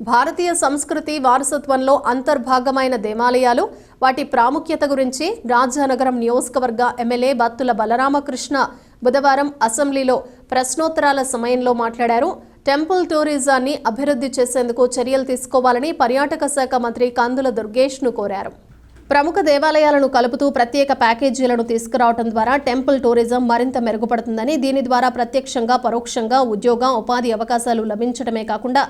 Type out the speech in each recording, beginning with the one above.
భారతీయ సంస్కృతి వారసత్వంలో అంతర్భాగమైన దేవాలయాలు వాటి ప్రాముఖ్యత గురించి రాజానగరం నియోజకవర్గ ఎమ్మెల్యే బత్తుల బలరామకృష్ణ బుధవారం అసెంబ్లీలో ప్రశ్నోత్తరాల సమయంలో మాట్లాడారు. టెంపుల్ టూరిజాన్ని అభివృద్ధి చేసేందుకు చర్యలు తీసుకోవాలని పర్యాటక శాఖ మంత్రి కందుల దుర్గేష్ను కోరారు. ప్రముఖ దేవాలయాలను కలుపుతూ ప్రత్యేక ప్యాకేజీలను తీసుకురావడం ద్వారా టెంపుల్ టూరిజం మరింత మెరుగుపడుతుందని దీని ద్వారా ప్రత్యక్షంగా పరోక్షంగా ఉద్యోగ ఉపాధి అవకాశాలు లభించడమే కాకుండా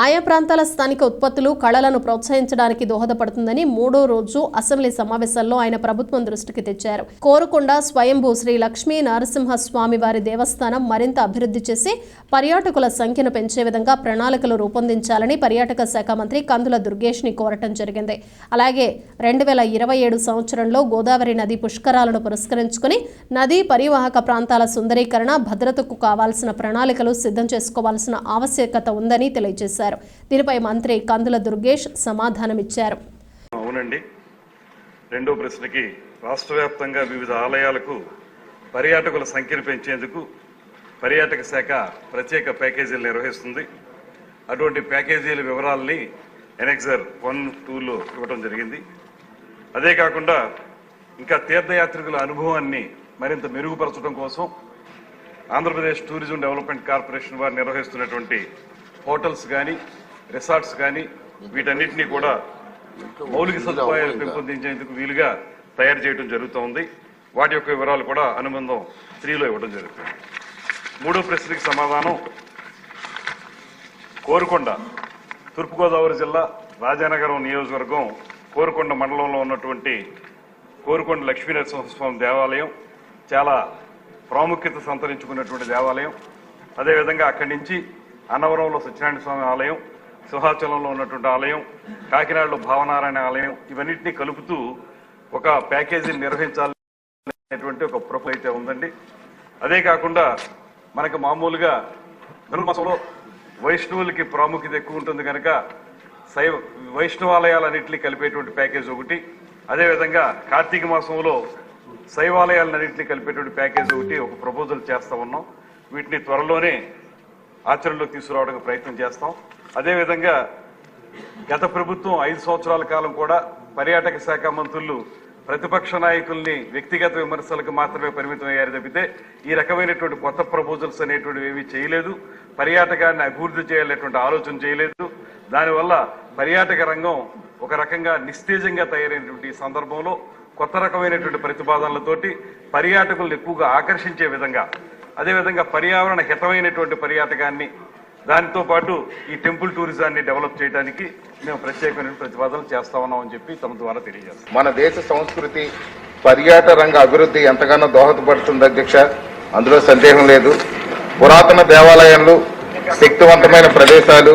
ఆయా ప్రాంతాల స్థానిక ఉత్పత్తులు కళలను ప్రోత్సహించడానికి దోహదపడుతుందని మూడో రోజు అసెంబ్లీ సమావేశంలో ఆయన ప్రభుత్వం దృష్టికి తెచ్చారు. కోరుకొండ స్వయంభూ శ్రీ లక్ష్మీ నరసింహస్వామి వారి దేవస్థానం మరింత అభివృద్ధి చేసి పర్యాటకుల సంఖ్యను పెంచే విధంగా ప్రణాళికలు రూపొందించాలని పర్యాటక శాఖ మంత్రి కందుల దుర్గేష్ని కోరటం జరిగింది. అలాగే రెండు వేల ఇరవై ఏడు సంవత్సరంలో గోదావరి నది పుష్కరాలను పురస్కరించుకుని నదీ పరివాహక ప్రాంతాల సుందరీకరణ భద్రతకు కావాల్సిన ప్రణాళికలు సిద్ధం చేసుకోవాల్సిన ఆవశ్యకత ఉందని తెలియజేశారు. దీనిపై మంత్రి కందుల దుర్గేష్ సమాధానమిచ్చారు. అవునండి. రెండో ప్రశ్నకి రాష్ట్ర వ్యాప్తంగా వివిధ ఆలయాలకు పర్యాటకుల సంఖ్యను పెంచేందుకు పర్యాటక శాఖ ప్రత్యేక ప్యాకేజీలు నిర్వహిస్తుంది. అటువంటి ప్యాకేజీల వివరాల్ని ఎనెక్సర్ వన్ టూలో ఇవ్వడం జరిగింది. అదే కాకుండా ఇంకా తీర్థయాత్రికుల అనుభవాన్ని మరింత మెరుగుపరచడం కోసం ఆంధ్రప్రదేశ్ టూరిజం డెవలప్మెంట్ కార్పొరేషన్ వారు నిర్వహిస్తున్నటువంటి హోటల్స్ కానీ రిసార్ట్స్ కానీ వీటన్నిటినీ కూడా మౌలిక సదుపాయాలు పెంపొందించేందుకు వీలుగా తయారు చేయడం జరుగుతోంది. వాటి యొక్క వివరాలు కూడా అనుబంధం త్రీలో ఇవ్వడం జరుగుతుంది. మూడో ప్రశ్నకి సమాధానం. కోరుకొండ తూర్పుగోదావరి జిల్లా రాజానగరం నియోజకవర్గం కోరుకొండ మండలంలో ఉన్నటువంటి కోరుకొండ లక్ష్మీనరసింహస్వామి దేవాలయం చాలా ప్రాముఖ్యత సంతరించుకున్నటువంటి దేవాలయం. అదేవిధంగా అక్కడి నుంచి అన్నవరంలో సత్యనారాయణ స్వామి ఆలయం సింహాచలంలో ఉన్నటువంటి ఆలయం కాకినాడలో భావనారాయణ ఆలయం ఇవన్నింటినీ కలుపుతూ ఒక ప్యాకేజీని నిర్వహించాలి అనేటువంటి ఒక ప్రొఫైల్ అయితే ఉందండి. అదే కాకుండా మనకు మామూలుగా ధనుర్మాసంలో వైష్ణవులకి ప్రాముఖ్యత ఎక్కువ ఉంటుంది కనుక శైవ వైష్ణవాలయాలన్నింటినీ కలిపేటువంటి ప్యాకేజ్ ఒకటి. అదేవిధంగా కార్తీక మాసంలో శైవాలయాలన్నింటినీ కలిపేటువంటి ప్యాకేజ్ ఒకటి ఒక ప్రపోజల్ చేస్తా ఉన్నాం. వీటిని త్వరలోనే ఆచరణలో తీసుకురావడానికి ప్రయత్నం చేస్తాం. అదేవిధంగా గత ప్రభుత్వం ఐదు సంవత్సరాల కాలం కూడా పర్యాటక శాఖ మంత్రులు ప్రతిపక్ష నాయకుల్ని వ్యక్తిగత విమర్శలకు మాత్రమే పరిమితం అయ్యారు తప్పితే ఈ రకమైనటువంటి కొత్త ప్రపోజల్స్ అనేటువంటివి ఏమీ చేయలేదు. పర్యాటకాన్ని అభివృద్ధి చేయాలనేటువంటి ఆలోచన చేయలేదు. దానివల్ల పర్యాటక రంగం ఒక రకంగా నిస్తేజంగా తయారైనటువంటి ఈ సందర్భంలో కొత్త రకమైనటువంటి ప్రతిపాదనలతోటి పర్యాటకులను ఎక్కువగా ఆకర్షించే విధంగా అదేవిధంగా పర్యావరణ హితమైనటువంటి పర్యాటకాన్ని దానితో పాటు ఈ టెంపుల్ టూరిజాన్ని డెవలప్ చేయడానికి మేము ప్రత్యేకమైన ప్రతిపాదనలు చేస్తా ఉన్నామని చెప్పి తమ ద్వారా తెలియజేస్తాం. మన దేశ సంస్కృతి పర్యాటక రంగ అభివృద్ధి ఎంతగానో దోహదపడుతుంది అధ్యక్ష. అందులో సందేహం లేదు. పురాతన దేవాలయాలు శక్తివంతమైన ప్రదేశాలు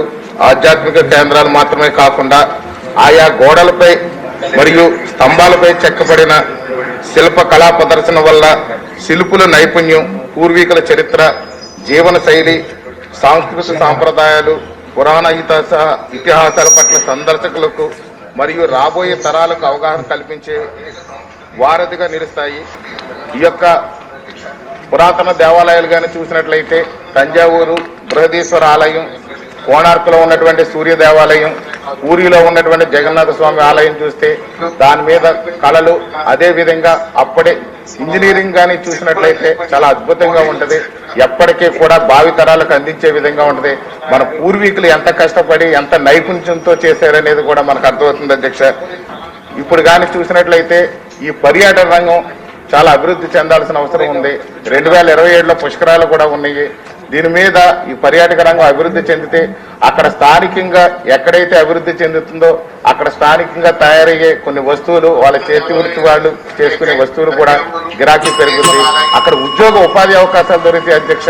ఆధ్యాత్మిక కేంద్రాలు మాత్రమే కాకుండా ఆయా గోడలపై మరియు స్తంభాలపై చెక్కబడిన శిల్ప కళా ప్రదర్శన వల్ల శిల్పుల నైపుణ్యం పూర్వీకుల చరిత్ర జీవన శైలి సాంస్కృతిక సాంప్రదాయాలు పురాణ ఇతిహాస ఇతిహాసాల పట్ల సందర్శకులకు మరియు రాబోయే తరాలకు అవగాహన కల్పించే వారధిగా నిలుస్తాయి. ఈ యొక్క పురాతన దేవాలయాలు కానీ చూసినట్లయితే తంజావూరు బృహదీశ్వర ఆలయం కోణార్కులో ఉన్నటువంటి సూర్య దేవాలయం పూరిలో ఉన్నటువంటి జగన్నాథ స్వామి ఆలయం చూస్తే దాని మీద కళలు అదే విధంగా అప్పుడే ఇంజనీరింగ్ కానీ చూసినట్లయితే చాలా అద్భుతంగా ఉంటది. ఎప్పటికీ కూడా భావితరాలకు అందించే విధంగా ఉంటది. మన పూర్వీకులు ఎంత కష్టపడి ఎంత నైపుణ్యంతో చేశారనేది కూడా మనకు అర్థమవుతుంది అధ్యక్ష. ఇప్పుడు కానీ చూసినట్లయితే ఈ పర్యాటక రంగం చాలా అభివృద్ధి చెందాల్సిన అవసరం ఉంది. రెండు వేల ఇరవై ఏడులో పుష్కరాలు కూడా ఉన్నాయి. దీని మీద ఈ పర్యాటక రంగం అభివృద్ధి చెందితే అక్కడ స్థానికంగా ఎక్కడైతే అభివృద్ధి చెందుతుందో అక్కడ స్థానికంగా తయారయ్యే కొన్ని వస్తువులు వాళ్ళ చేతి వృత్తి వాళ్ళు చేసుకునే వస్తువులు కూడా గిరాకీ పెరుగుతుంది అక్కడ ఉద్యోగ ఉపాధి అవకాశాలు దొరికితే అధ్యక్ష